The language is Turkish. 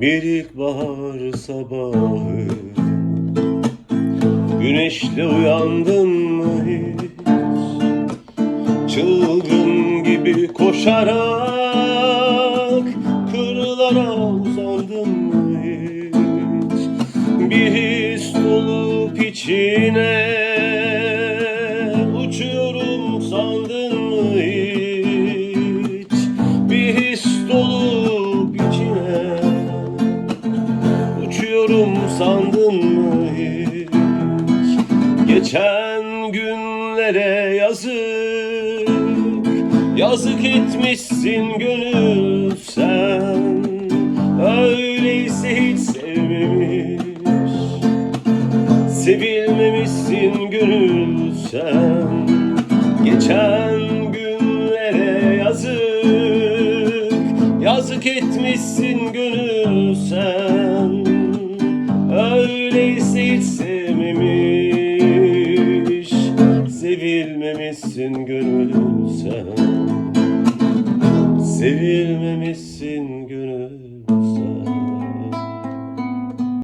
Bir ilkbahar sabahı. Güneşle uyandın mı hiç? Çılgın gibi koşarak Kırlara uzandın mı hiç? Bir his dolup içine Uçuyorum sandın mı hiç? Geçen günlere yazık. Yazık etmişsin gönül sen. Öyleyse hiç sevmemiş. Sevilmemişsin gönül sen. Geçen günlere yazık. Yazık etmişsin gönül sen Öyleyse hiç sevmemiş Sevilmemişsin gönül sen. Sevilmemişsin gönül